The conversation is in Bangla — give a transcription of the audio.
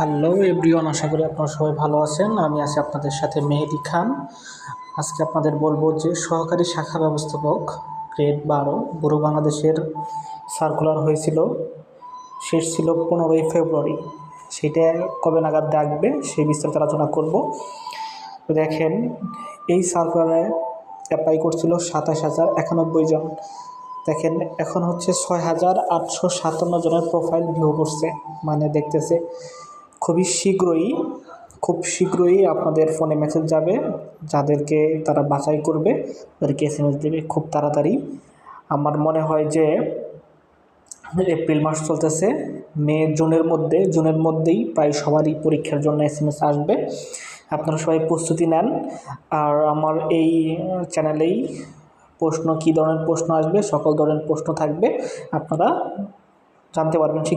হ্যালো এভরিওয়ান আশা করি আপনারা সবাই ভালো আছেন। আমি আছি আপনাদের সাথে মেহেদি খান। আজকে আপনাদের বলব যে সহকারী শাখা ব্যবস্থাপক গ্রেড বারো বুড়ো বাংলাদেশের সার্কুলার হয়েছিল। শেষ ছিল পনেরোই ফেব্রুয়ারি। সেটা কবে নাগাদ ডাকবে সেই বিস্তারিত আলোচনা করব। দেখেন, এই সার্কুলারে অ্যাপ্লাই করছিল সাতাশ হাজার একানব্বই জন। দেখেন, এখন হচ্ছে ছয় হাজার আটশো সাতান্ন জনের প্রোফাইল ভিউ করছে। মানে দেখতেছে খুবই শীঘ্রই, খুব শীঘ্রই আপনাদের ফোনে মেসেজ যাবে, যাদেরকে তারা বাছাই করবে, তাদেরকে এস এম এস দেবে খুব তাড়াতাড়ি। আমার মনে হয় যে এপ্রিল মাস চলতেছে, মে, জুনের মধ্যে, জুনের মধ্যেই প্রায় সবারই পরীক্ষার জন্য এস এম এস আসবে। আপনারা সবাই প্রস্তুতি নেন। আর আমার এই চ্যানেলেই প্রশ্ন, কী ধরনের প্রশ্ন আসবে, সকল ধরনের প্রশ্ন থাকবে, আপনারা জানতে পারবেন।